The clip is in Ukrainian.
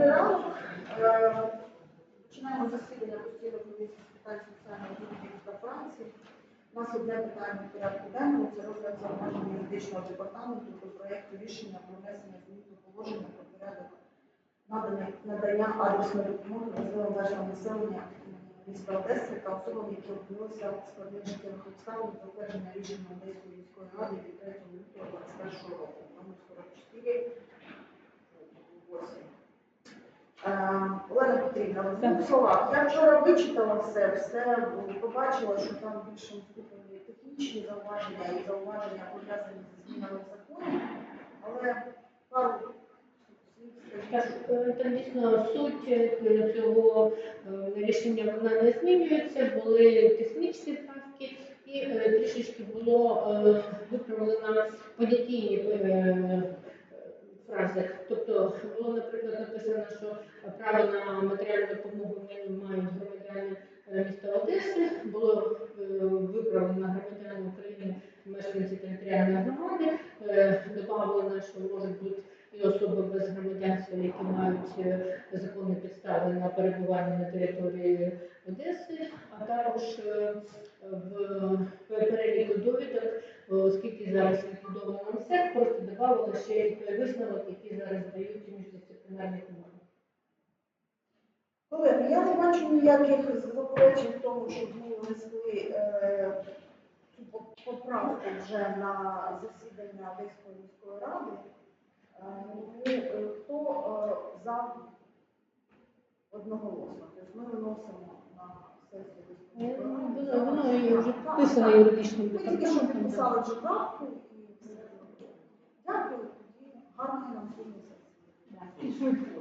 Добрий ранок. Е, Починаємо засідання постійної комісії з питань соціальної політики та праці. У нас одне питання порядку денному це розгляд зауваження юридичного департаменту до проєкту рішення про внесення змін до положення про порядок надання- адресної допомоги важливим верствам населення міста Одеси та особам, які опинилися в складних життєвих обставин затвердження рішення Одеської міської ради від 3 лютого 2021 року, номер 44 Петрівна, в двох словах. Я вчора вичитала все, все побачила, що там в більшому технічні зауваження і зауваження пов'язані зі змінами в законі, але пару Так, е, дійсно суть е, цього е, рішення вона не змінюється, були технічні правки і трішечки було виправлено поняті фрази. Тобто було, наприклад, написано, що право на матеріальну допомогу мають громадяни е, міста Одеси, було е, виправлено громадяни України, мешканці територіальної громади, Е, добавлено, що можуть бути і особи без громадянства, які мають законні підстави на перебування на території Одеси, а також в переліку довідок, оскільки зараз ліквідовано МСЕК, просто додавали ще і той висновок, який зараз дають міждисциплінарні команди. Колеги, я не бачу ніяких заперечень в тому, щоб ми внесли е, поправку вже на засідання Одеської міської ради. Е, ну, е, хто е, за одноголосно? Тобто ми виносимо на сесію Одеської ради. Воно, вже так. юридичним Ми тільки що підписали вже правку і все